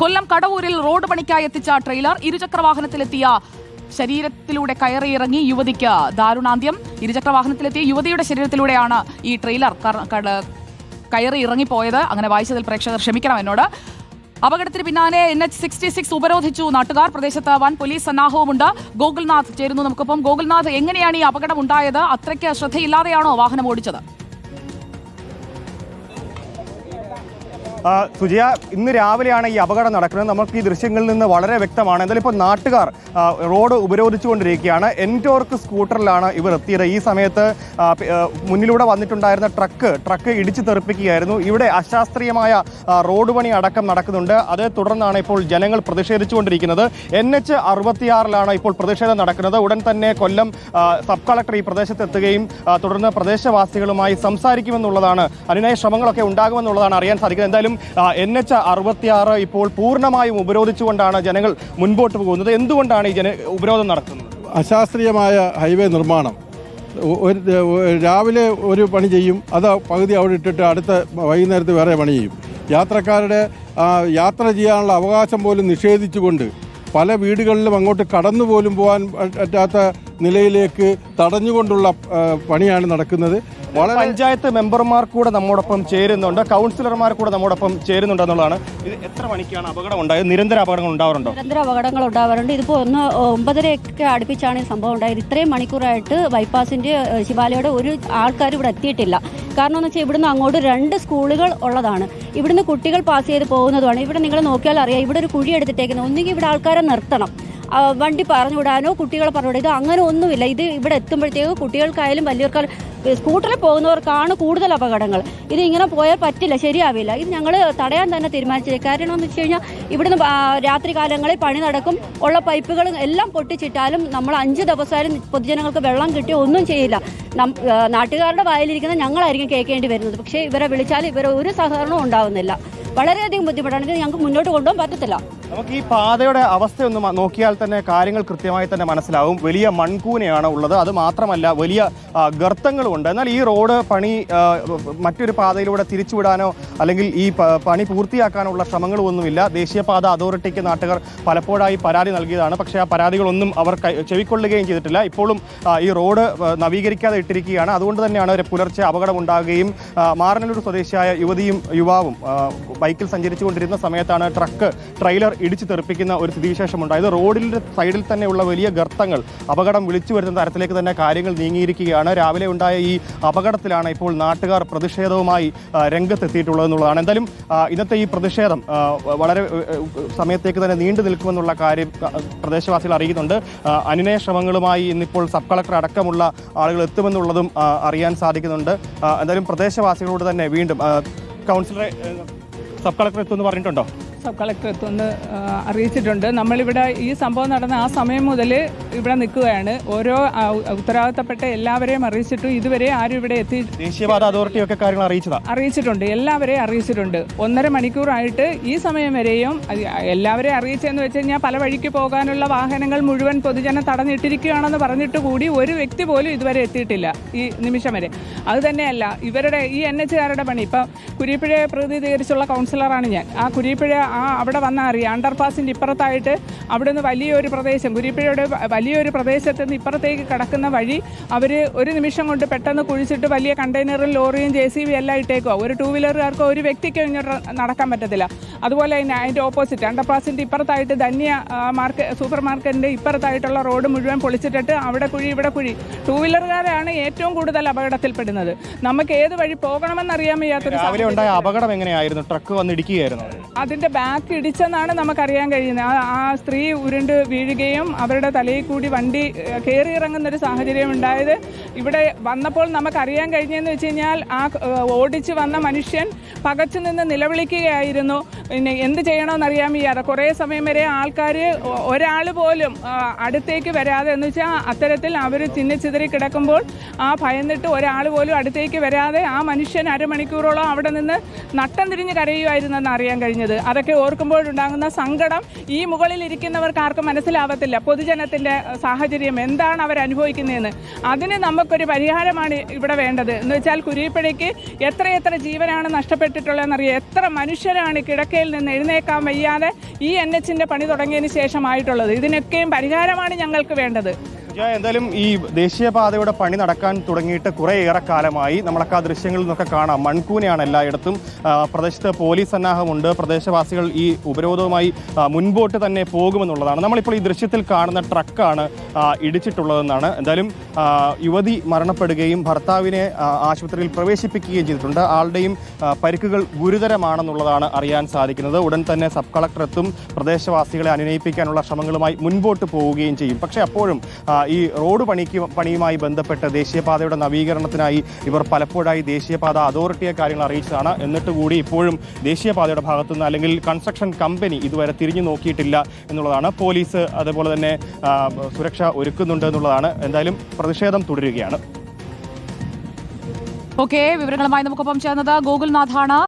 കൊല്ലം കടവൂരിൽ road പണിക്കായി എത്തിച്ച trailer ഇരുചക്ര വാഹനത്തിലെത്തിയ ശരീരത്തിലൂടെ കയറിയിറങ്ങി യുവതിക്ക് ദാരുണാന്ത്യം. ഇരുചക്ര വാഹനത്തിലെത്തിയ യുവതിയുടെ ശരീരത്തിലൂടെയാണ് ഈ ട്രെയിലർ കയറി ഇറങ്ങിപ്പോയത് അങ്ങനെ വായിച്ചതിൽ പ്രേക്ഷകർ ക്ഷമിക്കണം എന്നോട്. അപകടത്തിന് പിന്നാലെ എൻ എച്ച് സിക്സ്റ്റി സിക്സ് ഉപരോധിച്ചു. നാട്ടുകാർ പ്രദേശത്ത് വൻ പോലീസ് സന്നാഹവുമുണ്ട്. ഗോകുൽനാഥ് ചേരുന്നു നമുക്കൊപ്പം. ഗോകുൽനാഥ് എങ്ങനെയാണ് ഈ അപകടം ഉണ്ടായത് അത്രയ്ക്ക് ശ്രദ്ധയില്ലാതെയാണോ വാഹനം ഓടിച്ചത്? സുജയ ഇന്ന് രാവിലെയാണ് ഈ അപകടം നടക്കുന്നത്. നമുക്ക് ഈ ദൃശ്യങ്ങളിൽ നിന്ന് വളരെ വ്യക്തമാണ്. എന്തായാലും ഇപ്പോൾ നാട്ടുകാർ റോഡ് ഉപരോധിച്ചുകൊണ്ടിരിക്കുകയാണ്. എന്റോർക്ക് സ്കൂട്ടറിലാണ് ഇവർ എത്തിയത്. ഈ സമയത്ത് മുന്നിലൂടെ വന്നിട്ടുണ്ടായിരുന്ന ട്രക്ക് ട്രക്ക് ഇടിച്ചു തെറിപ്പിക്കുകയായിരുന്നു. ഇവിടെ അശാസ്ത്രീയമായ റോഡ് പണി അടക്കം നടക്കുന്നുണ്ട്. അതേ തുടർന്നാണ് ഇപ്പോൾ ജനങ്ങൾ പ്രതിഷേധിച്ചുകൊണ്ടിരിക്കുന്നത്. എൻ എച്ച് അറുപത്തിയാറിലാണ് ഇപ്പോൾ പ്രതിഷേധം നടക്കുന്നത്. ഉടൻ തന്നെ കൊല്ലം സബ് കളക്ടർ ഈ പ്രദേശത്ത് എത്തുകയും തുടർന്ന് പ്രദേശവാസികളുമായി സംസാരിക്കുമെന്നുള്ളതാണ് അതിനായി ശ്രമങ്ങളൊക്കെ ഉണ്ടാകുമെന്നുള്ളതാണ് അറിയാൻ സാധിക്കുന്നത്. എന്തായാലും എൻ എച്ച് അറുപത്തിയാറ് ഇപ്പോൾ പൂർണമായും ഉപരോധിച്ചുകൊണ്ടാണ് ജനങ്ങൾ മുൻപോട്ട് പോകുന്നത്. എന്തുകൊണ്ടാണ് ഈ ജന ഉപരോധം നടക്കുന്നത്? അശാസ്ത്രീയമായ ഹൈവേ നിർമ്മാണം. ഒരു രാവിലെ ഒരു പണി ചെയ്യും അത് പകുതി അവിടെ ഇട്ടിട്ട് അടുത്ത വൈകുന്നേരത്ത് വേറെ പണി ചെയ്യും. യാത്രക്കാരുടെ യാത്ര ചെയ്യാനുള്ള അവകാശം പോലും നിഷേധിച്ചുകൊണ്ട് പല വീടുകളിലും അങ്ങോട്ട് കടന്നു പോലും പോകാൻ പറ്റാത്ത നിലയിലേക്ക് തടഞ്ഞുകൊണ്ടുള്ള പണിയാണ് നടക്കുന്നത്. പഞ്ചായത്ത് മെമ്പർമാർ കൂടെ നമ്മോടൊപ്പം ചേരുന്നുണ്ട്. കൗൺസിലർമാർ കൂടെ നമ്മോടൊപ്പം ചേരുന്നുണ്ട് എന്നുള്ളതാണ് ഇത് എത്ര മണിക്കാണ് അപകടം ഉണ്ടായത് നിരന്തര അപകടങ്ങൾ ഉണ്ടാവാറുണ്ടോ? നിരന്തര അപകടങ്ങൾ ഉണ്ടാവാറുണ്ട്. ഇതിപ്പോൾ ഒന്ന് ഒമ്പതരയൊക്കെ അടുപ്പിച്ചാണ് ഈ സംഭവം ഉണ്ടായത്. ഇത്രയും മണിക്കൂറായിട്ട് ബൈപ്പാസിന്റെ ശിവാലയുടെ ഒരു ആൾക്കാർ ഇവിടെ എത്തിയിട്ടില്ല. കാരണം എന്ന് വെച്ചാൽ ഇവിടുന്ന് അങ്ങോട്ട് രണ്ട് സ്കൂളുകൾ ഉള്ളതാണ്. ഇവിടുന്ന് കുട്ടികൾ പാസ് ചെയ്ത് പോകുന്നതുമാണ്. ഇവിടെ നിങ്ങൾ നോക്കിയാൽ അറിയാം ഇവിടെ ഒരു കുഴി എടുത്തിട്ടേക്കുന്നത്. ഒന്നുകിൽ ഇവിടെ ആൾക്കാരെ നിർത്തണം. വണ്ടി പറഞ്ഞു വിടാനോ കുട്ടികളെ പറഞ്ഞു വിടാനോ ഇത് അങ്ങനെ ഒന്നുമില്ല. ഇത് ഇവിടെ എത്തുമ്പോഴത്തേക്ക് കുട്ടികൾക്കായാലും വലിയവർക്കായാലും സ്കൂട്ടറിൽ പോകുന്നവർക്കാണ് കൂടുതൽ അപകടങ്ങൾ. ഇത് ഇങ്ങനെ പോയാൽ പറ്റില്ല ശരിയാവില്ല. ഇത് ഞങ്ങൾ തടയാൻ തന്നെ തീരുമാനിച്ചത് കാരണം എന്ന് വെച്ച് കഴിഞ്ഞാൽ ഇവിടുന്ന് രാത്രി കാലങ്ങളിൽ പണി നടക്കും. ഉള്ള പൈപ്പുകളും എല്ലാം പൊട്ടിച്ചിട്ടാലും നമ്മൾ അഞ്ച് ദിവസമായാലും പൊതുജനങ്ങൾക്ക് വെള്ളം കിട്ടി ഒന്നും ചെയ്യില്ല. നാട്ടുകാരുടെ വായിലിരിക്കുന്ന ഞങ്ങളായിരിക്കും കേൾക്കേണ്ടി വരുന്നത്. പക്ഷേ ഇവരെ വിളിച്ചാൽ ഇവരെ ഒരു സഹകരണവും ഉണ്ടാവുന്നില്ല. വളരെയധികം ബുദ്ധിമുട്ടാണ്. ഞങ്ങൾക്ക് മുന്നോട്ട് കൊണ്ടുപോകാൻ പറ്റത്തില്ല. നമുക്ക് ഈ പാതയുടെ അവസ്ഥയൊന്ന് നോക്കിയാൽ തന്നെ കാര്യങ്ങൾ കൃത്യമായി തന്നെ മനസ്സിലാവും. വലിയ മൺകൂനയാണ് ഉള്ളത്. അത് മാത്രമല്ല വലിയ ആ, ഗർത്തങ്ങളുമുണ്ട് എന്നാൽ ഈ റോഡ് പണി മറ്റൊരു പാതയിലൂടെ തിരിച്ചുവിടാനോ അല്ലെങ്കിൽ ഈ പണി പൂർത്തിയാക്കാനുള്ള ശ്രമങ്ങളൊന്നുമില്ല. ദേശീയപാത അതോറിറ്റിക്ക് നാട്ടുകാർ പലപ്പോഴായി പരാതി നൽകിയതാണ്. പക്ഷേ ആ പരാതികളൊന്നും അവർ ചെവിക്കൊള്ളുകയും ചെയ്തിട്ടില്ല. ഇപ്പോഴും ഈ റോഡ് നവീകരിക്കാതെ ഇട്ടിരിക്കുകയാണ്. അതുകൊണ്ട് തന്നെയാണ് ഒരു പുലർച്ചെ അപകടമുണ്ടാകുകയും മാറനല്ലൂർ സ്വദേശിയായ യുവതിയും യുവാവും ബൈക്കിൽ സഞ്ചരിച്ചുകൊണ്ടിരുന്ന സമയത്താണ് ട്രക്ക് ട്രെയിലർ ഇടിച്ചു തെറിപ്പിക്കുന്ന ഒരു സ്ഥിതിവിശേഷം ഉണ്ടായത് റോഡിന്റെ സൈഡിൽ തന്നെയുള്ള വലിയ ഗർത്തങ്ങൾ അപകടം വിളിച്ചു വരുന്ന തരത്തിലേക്ക് തന്നെ കാര്യങ്ങൾ നീങ്ങിയിരിക്കുകയാണ്. രാവിലെ ഉണ്ടായ ഈ അപകടത്തിലാണ് ഇപ്പോൾ നാട്ടുകാർ പ്രതിഷേധവുമായി രംഗത്തെത്തിയിട്ടുള്ളത് എന്നുള്ളതാണ്. എന്തായാലും ഇന്നത്തെ ഈ പ്രതിഷേധം വളരെ സമയത്തേക്ക് തന്നെ നീണ്ടു നിൽക്കുമെന്നുള്ള കാര്യം പ്രദേശവാസികൾ അറിയുന്നുണ്ട് ആ, അനുനയ ശ്രമങ്ങളുമായി ഇന്നിപ്പോൾ സബ് കളക്ടർ അടക്കമുള്ള ആളുകൾ എത്തുമെന്നുള്ളതും അറിയാൻ സാധിക്കുന്നുണ്ട്. എന്തായാലും പ്രദേശവാസികളോട് തന്നെ വീണ്ടും കൗൺസിലറെ സബ് കളക്ടർ എത്തുമെന്ന് പറഞ്ഞിട്ടുണ്ടോ? സബ് കളക്ടർ ആ, അറിയിച്ചിട്ടുണ്ട്. നമ്മളിവിടെ ഈ സംഭവം നടന്ന ആ സമയം മുതൽ ഇവിടെ നിൽക്കുകയാണ്. ഓരോ ഉത്തരവാദിത്തപ്പെട്ട എല്ലാവരെയും അറിയിച്ചിട്ടും ഇതുവരെ ആരും ഇവിടെ എത്തി ദേശീയപാത അതോറിറ്റി ഒക്കെ കാര്യങ്ങൾ അറിയിച്ചതാ? അറിയിച്ചിട്ടുണ്ട്. എല്ലാവരെയും അറിയിച്ചിട്ടുണ്ട്. ഒന്നര മണിക്കൂറായിട്ട് ഈ സമയം വരെയും എല്ലാവരെയും അറിയിച്ചെന്ന് വെച്ച് കഴിഞ്ഞാൽ പല വഴിക്ക് പോകാനുള്ള വാഹനങ്ങൾ മുഴുവൻ പൊതുജനം തടഞ്ഞിട്ടിരിക്കുകയാണെന്ന് പറഞ്ഞിട്ട് കൂടി ഒരു വ്യക്തി പോലും ഇതുവരെ എത്തിയിട്ടില്ല ഈ നിമിഷം വരെ. അത് തന്നെയല്ല ഇവരുടെ ഈ എൻ എച്ചുകാരുടെ പണി. ഇപ്പം കുരിപ്പുഴയെ പ്രതിനിധീകരിച്ചുള്ള കൗൺസിലറാണ് ഞാൻ. ആ കുരിപ്പുഴ ആ അവിടെ വന്നാൽ അറിയാം. അണ്ടർപാസിന്റെ ഇപ്പുറത്തായിട്ട് അവിടെ നിന്ന് വലിയൊരു പ്രദേശം കുരിപ്പുഴയുടെ വലിയൊരു പ്രദേശത്ത് നിന്ന് ഇപ്പുറത്തേക്ക് കിടക്കുന്ന വഴി അവർ ഒരു നിമിഷം കൊണ്ട് പെട്ടെന്ന് കുഴിച്ചിട്ട് വലിയ കണ്ടെയ്നറും ലോറിയും ജെ സി ബി എല്ലാം ഇട്ടേക്കുക ഒരു ടൂ വീലറുകാർക്കോ ഒരു വ്യക്തിക്കോ ഇങ്ങോട്ട് നടക്കാൻ പറ്റത്തില്ല. അതുപോലെ തന്നെ അതിന്റെ ഓപ്പോസിറ്റ് അണ്ടർപാസിന്റെ ഇപ്പുറത്തായിട്ട് ധന്യ മാർക്കറ്റ് സൂപ്പർ മാർക്കറ്റിന്റെ ഇപ്പുറത്തായിട്ടുള്ള റോഡ് മുഴുവൻ പൊളിച്ചിട്ടിട്ട് അവിടെ കുഴി ഇവിടെ കുഴി. ടൂ വീലറുകാരാണ് ഏറ്റവും കൂടുതൽ അപകടത്തിൽപ്പെടുന്നത്. നമുക്ക് ഏത് വഴി പോകണമെന്ന് അറിയാൻ വയ്യാത്തൊരു. അപകടം എങ്ങനെയായിരുന്നു? ട്രക്ക് വന്ന് ഇടിക്കുകയായിരുന്നു. ബാക്ക് ഇടിച്ചെന്നാണ് നമുക്കറിയാൻ കഴിയുന്നത്. ആ സ്ത്രീ ഉരുണ്ട് വീഴുകയും അവരുടെ തലയിൽ കൂടി വണ്ടി കയറി ഇറങ്ങുന്ന ഒരു സാഹചര്യം ഉണ്ടായത്. ഇവിടെ വന്നപ്പോൾ നമുക്കറിയാൻ കഴിഞ്ഞതെന്ന് വെച്ച് കഴിഞ്ഞാൽ ആ ഓടിച്ച് വന്ന മനുഷ്യൻ പകച്ചു നിന്ന് നിലവിളിക്കുകയായിരുന്നു. പിന്നെ എന്ത് ചെയ്യണമെന്നറിയാൻ വയ്യാതെ കുറേ സമയം വരെ ആൾക്കാർ ഒരാൾ പോലും അടുത്തേക്ക് വരാതെ എന്ന് വെച്ചാൽ അത്തരത്തിൽ അവർ ചിന്നിച്ചിതറി കിടക്കുമ്പോൾ ആ ഭയന്നിട്ട് ഒരാൾ പോലും അടുത്തേക്ക് വരാതെ ആ മനുഷ്യൻ അരമണിക്കൂറോളം അവിടെ നിന്ന് നട്ടം തിരിഞ്ഞ് കരയുമായിരുന്നെന്ന് അറിയാൻ കഴിഞ്ഞത്. അതൊക്കെ ഒക്കെ ഓർക്കുമ്പോഴുണ്ടാകുന്ന സങ്കടം ഈ മുകളിൽ ഇരിക്കുന്നവർക്ക് ആർക്കും മനസ്സിലാവത്തില്ല. പൊതുജനത്തിന്റെ സാഹചര്യം എന്താണ് അവർ അനുഭവിക്കുന്നതെന്ന്. അതിന് നമുക്കൊരു പരിഹാരമാണ് ഇവിടെ വേണ്ടത്. എന്ന് വെച്ചാൽ കുരിപ്പഴയ്ക്ക് എത്രയെത്ര ജീവനാണ് നഷ്ടപ്പെട്ടിട്ടുള്ളതെന്നറിയാം. എത്ര മനുഷ്യരാണ് കിടക്കയിൽ നിന്ന് എഴുന്നേക്കാൻ വയ്യാതെ ഈ എൻ എച്ചിന്റെ പണി തുടങ്ങിയതിന് ശേഷമായിട്ടുള്ളത്. ഇതിനൊക്കെയും പരിഹാരമാണ് ഞങ്ങൾക്ക് വേണ്ടത്. എന്തായാലും ഈ ദേശീയപാതയുടെ പണി നടക്കാൻ തുടങ്ങിയിട്ട് കുറേയേറെ കാലമായി നമ്മളൊക്കെ ആ ദൃശ്യങ്ങളിൽ നിന്നൊക്കെ കാണാം. മൺകൂനയാണ് എല്ലായിടത്തും. പ്രദേശത്ത് പോലീസ് സന്നാഹമുണ്ട്. പ്രദേശവാസികൾ ഈ ഉപരോധവുമായി മുൻപോട്ട് തന്നെ പോകുമെന്നുള്ളതാണ്. നമ്മളിപ്പോൾ ഈ ദൃശ്യത്തിൽ കാണുന്ന ട്രക്കാണ് ഇടിച്ചിട്ടുള്ളതെന്നാണ്. എന്തായാലും യുവതി മരണപ്പെടുകയും ഭർത്താവിനെ ആശുപത്രിയിൽ പ്രവേശിപ്പിക്കുകയും ചെയ്തിട്ടുണ്ട്. ആളുടെയും പരിക്കുകൾ ഗുരുതരമാണെന്നുള്ളതാണ് അറിയാൻ സാധിക്കുന്നത്. ഉടൻ തന്നെ സബ് കളക്ടർ എത്തും. പ്രദേശവാസികളെ അനുനയിപ്പിക്കാനുള്ള ശ്രമങ്ങളുമായി മുൻപോട്ട് പോവുകയും ചെയ്യും. പക്ഷേ അപ്പോഴും ഈ റോഡ് പണിക്ക് പണിയുമായി ബന്ധപ്പെട്ട് ദേശീയപാതയുടെ നവീകരണത്തിനായി ഇവർ പലപ്പോഴായി ദേശീയപാത അതോറിറ്റിയെ കാര്യങ്ങൾ അറിയിച്ചതാണ്. എന്നിട്ട് കൂടി ഇപ്പോഴും ദേശീയപാതയുടെ ഭാഗത്തുനിന്ന് അല്ലെങ്കിൽ കൺസ്ട്രക്ഷൻ കമ്പനി ഇതുവരെ തിരിഞ്ഞു നോക്കിയിട്ടില്ല എന്നുള്ളതാണ്. പോലീസ് അതുപോലെ തന്നെ സുരക്ഷ ഒരുക്കുന്നുണ്ട് എന്നുള്ളതാണ്. എന്തായാലും പ്രതിഷേധം തുടരുകയാണ്. ഓക്കെ വിവരങ്ങളുമായി നമുക്കൊപ്പം ചേർന്നത് ഗോകുൽനാഥാണ്.